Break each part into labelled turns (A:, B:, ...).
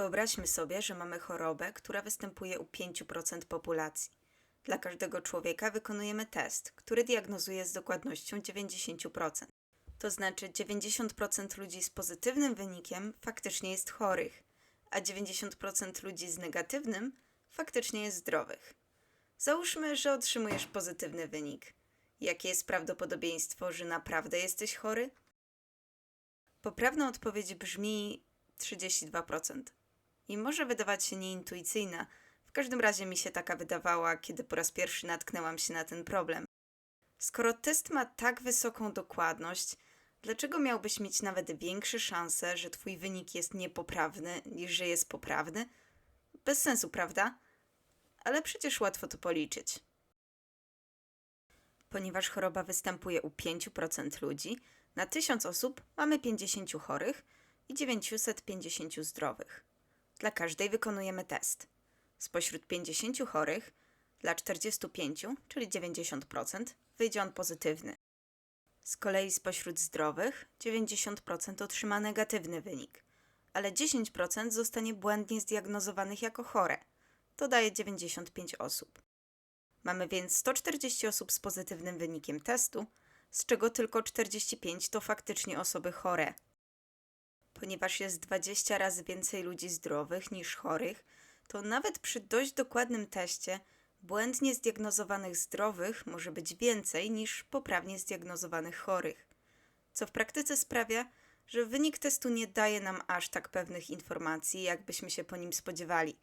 A: Wyobraźmy sobie, że mamy chorobę, która występuje u 5% populacji. Dla każdego człowieka wykonujemy test, który diagnozuje z dokładnością 90%. To znaczy 90% ludzi z pozytywnym wynikiem faktycznie jest chorych, a 90% ludzi z negatywnym faktycznie jest zdrowych. Załóżmy, że otrzymujesz pozytywny wynik. Jakie jest prawdopodobieństwo, że naprawdę jesteś chory? Poprawna odpowiedź brzmi 32%. I może wydawać się nieintuicyjna, w każdym razie mi się taka wydawała, kiedy po raz pierwszy natknęłam się na ten problem. Skoro test ma tak wysoką dokładność, dlaczego miałbyś mieć nawet większe szanse, że twój wynik jest niepoprawny, niż że jest poprawny? Bez sensu, prawda? Ale przecież łatwo to policzyć. Ponieważ choroba występuje u 5% ludzi, na 1000 osób mamy 50 chorych i 950 zdrowych. Dla każdej wykonujemy test. Spośród 50 chorych, dla 45, czyli 90%, wyjdzie on pozytywny. Z kolei spośród zdrowych 90% otrzyma negatywny wynik, ale 10% zostanie błędnie zdiagnozowanych jako chore. To daje 95 osób. Mamy więc 140 osób z pozytywnym wynikiem testu, z czego tylko 45 to faktycznie osoby chore. Ponieważ jest 20 razy więcej ludzi zdrowych niż chorych, to nawet przy dość dokładnym teście błędnie zdiagnozowanych zdrowych może być więcej niż poprawnie zdiagnozowanych chorych, co w praktyce sprawia, że wynik testu nie daje nam aż tak pewnych informacji, jakbyśmy się po nim spodziewali.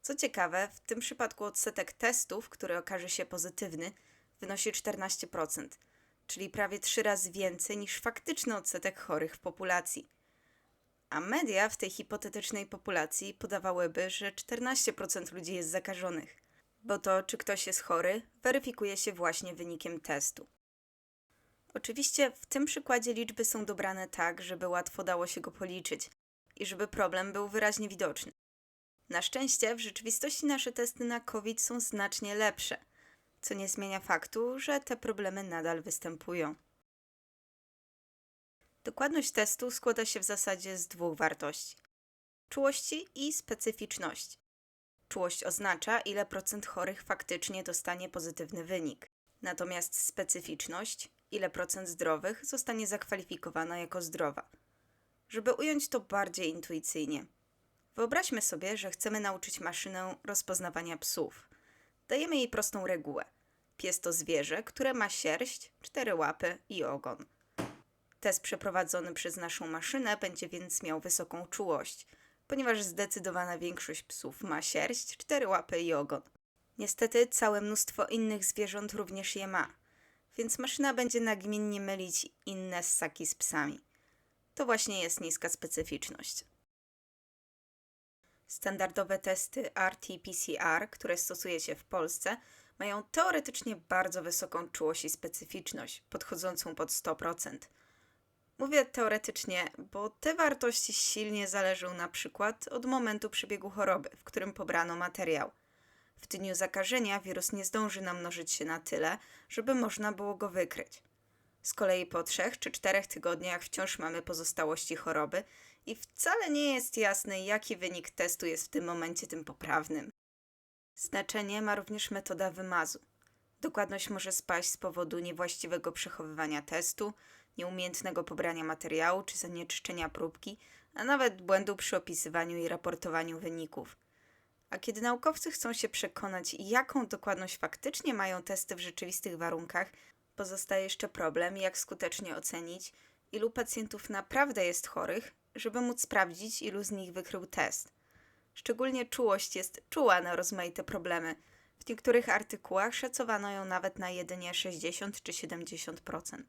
A: Co ciekawe, w tym przypadku odsetek testów, który okaże się pozytywny, wynosi 14%, czyli prawie 3 razy więcej niż faktyczny odsetek chorych w populacji. A media w tej hipotetycznej populacji podawałyby, że 14% ludzi jest zakażonych, bo to, czy ktoś jest chory, weryfikuje się właśnie wynikiem testu. Oczywiście w tym przykładzie liczby są dobrane tak, żeby łatwo dało się go policzyć i żeby problem był wyraźnie widoczny. Na szczęście w rzeczywistości nasze testy na COVID są znacznie lepsze, co nie zmienia faktu, że te problemy nadal występują. Dokładność testu składa się w zasadzie z dwóch wartości: czułości i specyficzności. Czułość oznacza, ile procent chorych faktycznie dostanie pozytywny wynik, natomiast specyficzność, ile procent zdrowych zostanie zakwalifikowana jako zdrowa. Żeby ująć to bardziej intuicyjnie, wyobraźmy sobie, że chcemy nauczyć maszynę rozpoznawania psów. Dajemy jej prostą regułę. Pies to zwierzę, które ma sierść, cztery łapy i ogon. Test przeprowadzony przez naszą maszynę będzie więc miał wysoką czułość, ponieważ zdecydowana większość psów ma sierść, cztery łapy i ogon. Niestety całe mnóstwo innych zwierząt również je ma, więc maszyna będzie nagminnie mylić inne ssaki z psami. To właśnie jest niska specyficzność. Standardowe testy RT-PCR, które stosuje się w Polsce, mają teoretycznie bardzo wysoką czułość i specyficzność, podchodzącą pod 100%. Mówię teoretycznie, bo te wartości silnie zależą na przykład od momentu przebiegu choroby, w którym pobrano materiał. W dniu zakażenia wirus nie zdąży namnożyć się na tyle, żeby można było go wykryć. Z kolei po trzech czy czterech tygodniach wciąż mamy pozostałości choroby i wcale nie jest jasne, jaki wynik testu jest w tym momencie tym poprawnym. Znaczenie ma również metoda wymazu. Dokładność może spaść z powodu niewłaściwego przechowywania testu, nieumiejętnego pobrania materiału czy zanieczyszczenia próbki, a nawet błędu przy opisywaniu i raportowaniu wyników. A kiedy naukowcy chcą się przekonać, jaką dokładność faktycznie mają testy w rzeczywistych warunkach, pozostaje jeszcze problem, jak skutecznie ocenić, ilu pacjentów naprawdę jest chorych, żeby móc sprawdzić, ilu z nich wykrył test. Szczególnie czułość jest czuła na rozmaite problemy. W niektórych artykułach szacowano ją nawet na jedynie 60 czy 70%.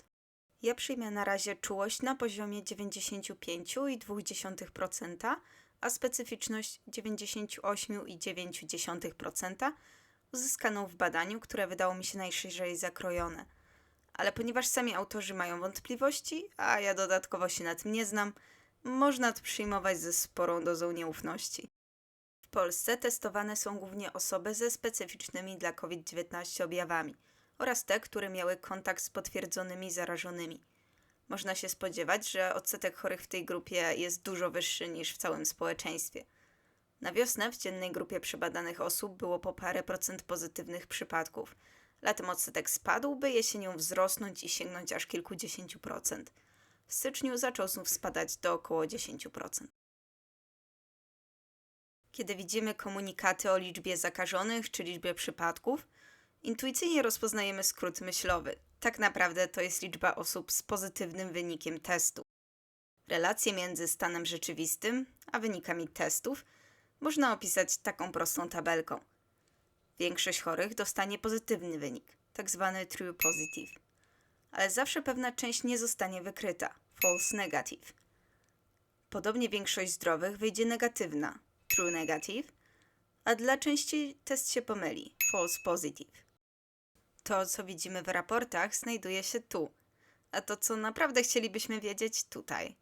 A: Ja przyjmę na razie czułość na poziomie 95,2%, a specyficzność 98,9% uzyskaną w badaniu, które wydało mi się najszerzej zakrojone. Ale ponieważ sami autorzy mają wątpliwości, a ja dodatkowo się nad tym nie znam, można to przyjmować ze sporą dozą nieufności. W Polsce testowane są głównie osoby ze specyficznymi dla COVID-19 objawami – oraz te, które miały kontakt z potwierdzonymi zarażonymi. Można się spodziewać, że odsetek chorych w tej grupie jest dużo wyższy niż w całym społeczeństwie. Na wiosnę w dziennej grupie przebadanych osób było po parę procent pozytywnych przypadków. Latem odsetek spadł, by jesienią wzrosnąć i sięgnąć aż kilkudziesięciu procent. W styczniu zaczął znów spadać do około 10%. Kiedy widzimy komunikaty o liczbie zakażonych czy liczbie przypadków, intuicyjnie rozpoznajemy skrót myślowy. Tak naprawdę to jest liczba osób z pozytywnym wynikiem testu. Relacje między stanem rzeczywistym a wynikami testów można opisać taką prostą tabelką. Większość chorych dostanie pozytywny wynik, tak zwany true positive, ale zawsze pewna część nie zostanie wykryta, false negative. Podobnie większość zdrowych wyjdzie negatywna, true negative, a dla części test się pomyli, false positive. To, co widzimy w raportach, znajduje się tu, a to, co naprawdę chcielibyśmy wiedzieć, tutaj.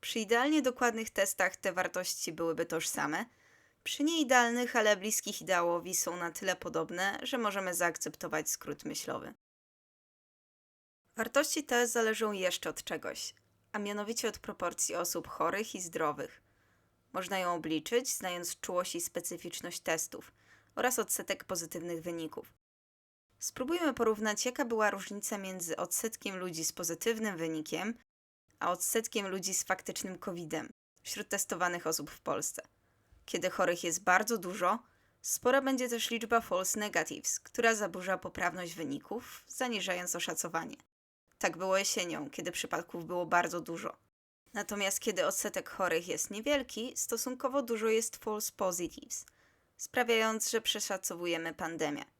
A: Przy idealnie dokładnych testach te wartości byłyby tożsame, przy nieidealnych, ale bliskich ideałowi są na tyle podobne, że możemy zaakceptować skrót myślowy. Wartości te zależą jeszcze od czegoś, a mianowicie od proporcji osób chorych i zdrowych. Można ją obliczyć, znając czułość i specyficzność testów oraz odsetek pozytywnych wyników. Spróbujmy porównać, jaka była różnica między odsetkiem ludzi z pozytywnym wynikiem a odsetkiem ludzi z faktycznym COVID-em wśród testowanych osób w Polsce. Kiedy chorych jest bardzo dużo, spora będzie też liczba false negatives, która zaburza poprawność wyników, zaniżając oszacowanie. Tak było jesienią, kiedy przypadków było bardzo dużo. Natomiast kiedy odsetek chorych jest niewielki, stosunkowo dużo jest false positives, sprawiając, że przeszacowujemy pandemię.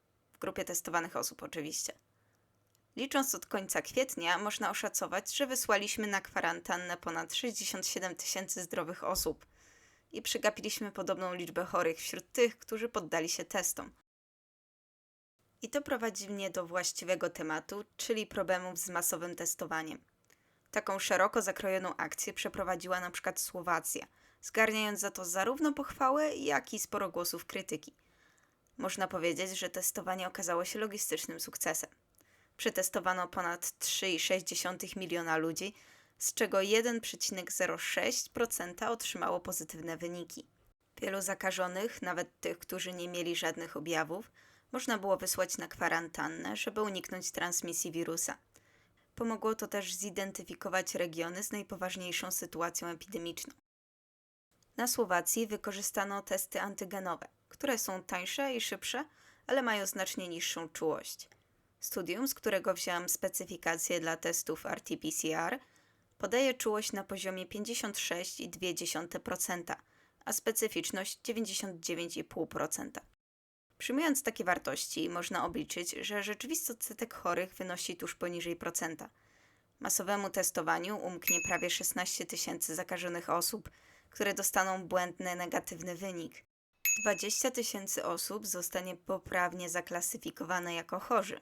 A: Grupie testowanych osób oczywiście. Licząc od końca kwietnia, można oszacować, że wysłaliśmy na kwarantannę ponad 67 tysięcy zdrowych osób i przegapiliśmy podobną liczbę chorych wśród tych, którzy poddali się testom. I to prowadzi mnie do właściwego tematu, czyli problemów z masowym testowaniem. Taką szeroko zakrojoną akcję przeprowadziła na przykład Słowacja, zgarniając za to zarówno pochwałę, jak i sporo głosów krytyki. Można powiedzieć, że testowanie okazało się logistycznym sukcesem. Przetestowano ponad 3,6 miliona ludzi, z czego 1,06% otrzymało pozytywne wyniki. Wielu zakażonych, nawet tych, którzy nie mieli żadnych objawów, można było wysłać na kwarantannę, żeby uniknąć transmisji wirusa. Pomogło to też zidentyfikować regiony z najpoważniejszą sytuacją epidemiczną. Na Słowacji wykorzystano testy antygenowe, które są tańsze i szybsze, ale mają znacznie niższą czułość. Studium, z którego wziąłem specyfikację dla testów RT-PCR, podaje czułość na poziomie 56,2%, a specyficzność 99,5%. Przyjmując takie wartości, można obliczyć, że rzeczywisty odsetek chorych wynosi tuż poniżej procenta. Masowemu testowaniu umknie prawie 16 tysięcy zakażonych osób, które dostaną błędny negatywny wynik. 20 tysięcy osób zostanie poprawnie zaklasyfikowane jako chorzy,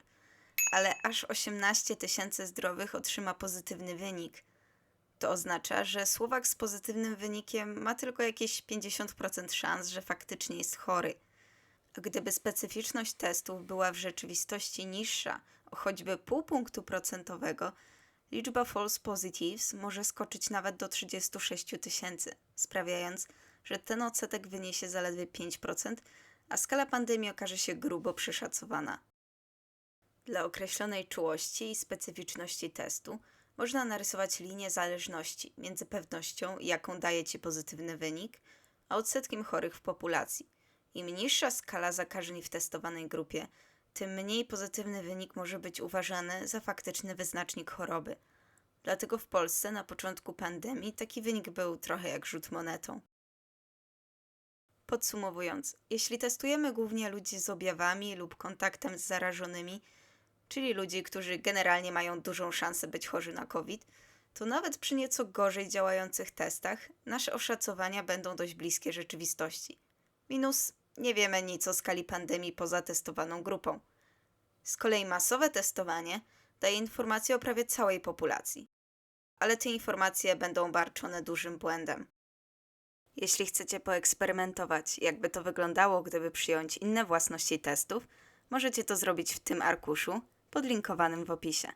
A: ale aż 18 tysięcy zdrowych otrzyma pozytywny wynik. To oznacza, że Słowak z pozytywnym wynikiem ma tylko jakieś 50% szans, że faktycznie jest chory. Gdyby specyficzność testów była w rzeczywistości niższa, o choćby pół punktu procentowego, liczba false positives może skoczyć nawet do 36 tysięcy, sprawiając, że ten odsetek wyniesie zaledwie 5%, a skala pandemii okaże się grubo przeszacowana. Dla określonej czułości i specyficzności testu można narysować linię zależności między pewnością, jaką daje Ci pozytywny wynik, a odsetkiem chorych w populacji. Im niższa skala zakażeń w testowanej grupie, tym mniej pozytywny wynik może być uważany za faktyczny wyznacznik choroby. Dlatego w Polsce na początku pandemii taki wynik był trochę jak rzut monetą. Podsumowując, jeśli testujemy głównie ludzi z objawami lub kontaktem z zarażonymi, czyli ludzi, którzy generalnie mają dużą szansę być chorzy na COVID, to nawet przy nieco gorzej działających testach nasze oszacowania będą dość bliskie rzeczywistości. Minus nie wiemy nic o skali pandemii poza testowaną grupą. Z kolei masowe testowanie daje informacje o prawie całej populacji, ale te informacje będą barczone dużym błędem. Jeśli chcecie poeksperymentować, jakby to wyglądało, gdyby przyjąć inne własności testów, możecie to zrobić w tym arkuszu podlinkowanym w opisie.